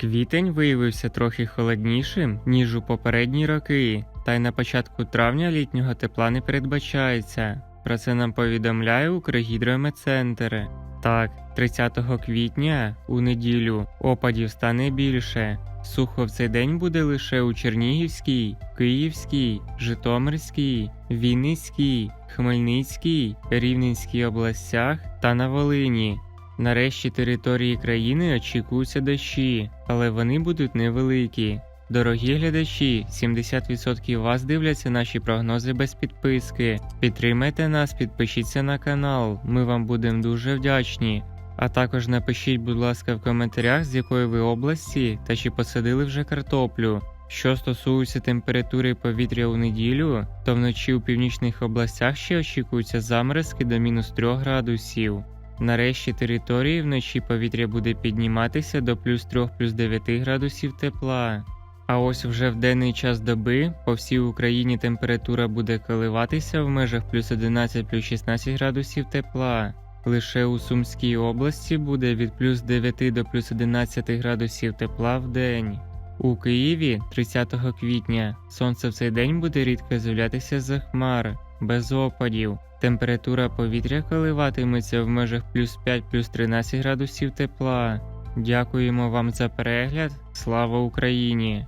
Квітень виявився трохи холоднішим, ніж у попередні роки, та й на початку травня літнього тепла не передбачається. Про це нам повідомляє Укргідрометцентр. Так, 30 квітня у неділю опадів стане більше. Сухо в цей день буде лише у Чернігівській, Київській, Житомирській, Вінницькій, Хмельницькій, Рівненській областях та на Волині. Нарешті території країни очікуються дощі, але вони будуть невеликі. Дорогі глядачі, 70% вас дивляться наші прогнози без підписки. Підтримайте нас, підпишіться на канал, ми вам будемо дуже вдячні. А також напишіть, будь ласка, в коментарях, з якої ви області та чи посадили вже картоплю. Що стосується температури повітря у неділю, то вночі у північних областях ще очікуються заморозки до мінус 3 градусів. Нарешті території вночі повітря буде підніматися до плюс 3 плюс 9 градусів тепла. А ось вже в денний час доби по всій Україні температура буде коливатися в межах плюс 11 плюс 16 градусів тепла. Лише у Сумській області буде від плюс 9 до плюс 11 градусів тепла в день. У Києві 30 квітня сонце в цей день буде рідко з'являтися за хмар, без опадів. Температура повітря коливатиметься в межах плюс 5 плюс 13 градусів тепла. Дякуємо вам за перегляд. Слава Україні!